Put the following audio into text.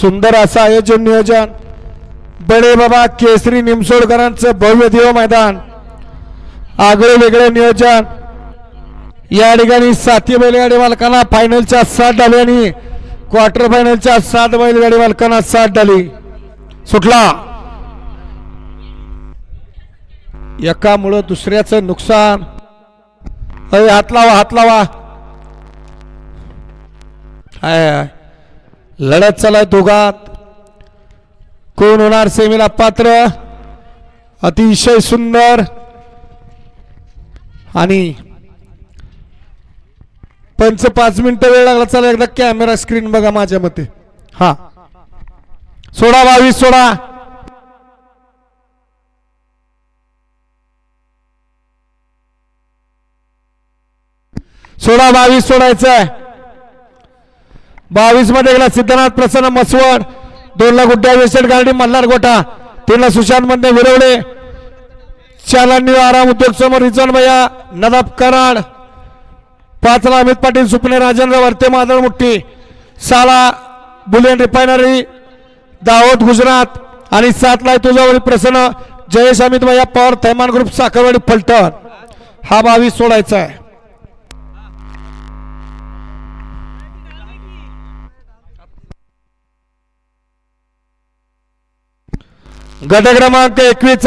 सुंदर असं आयोजन नियोजन. बडे बाबा केसरी निमसोडकरांचं भव्य देव मैदान. आगळे वेगळे नियोजन. या ठिकाणी साती बैलगाडी मालकांना फायनलच्या सात डाली आणि क्वार्टर फायनलच्या सात बैलगाडी मालकांना सात डाली. सुटला. एकामुळं दुसऱ्याचं नुकसान. अरे हात लावा हात लावा. हाय हाय. लढत चालाय दोघात. कोण होणार सेमीला पात्र? अतिशय सुंदर. आणि पंच पाच मिनिटं वेळ लागला चला एकदा कॅमेरा स्क्रीन बघा माझ्या मते. हा. सोडा बावीस सोडा. सोडा बावीस सोडायचं आहे बावीसमध्ये गेला सिद्धनाथ प्रसन्न मसवड दोन ला गुड्ड्या वेस्टेड गार्डी मल्हार गोटा तिला सुशांत मध्ये विरवडे चालांनी आराम उद्योग समोर रिजन भैया नदाब कराड. पाचला अमित पाटील सुपणे राजेंद्र वर्ते मादळ मुठ्ठी साला बुलियन रिफायनरी दाहोद गुजरात. आणि सातला तुझ्यावरील प्रसन्न जयेश अमित भैया पवार थैमान ग्रुप साखरवाडी फलटण. हा बावीस सोडायचा आहे. गट क्रमांक एकवीस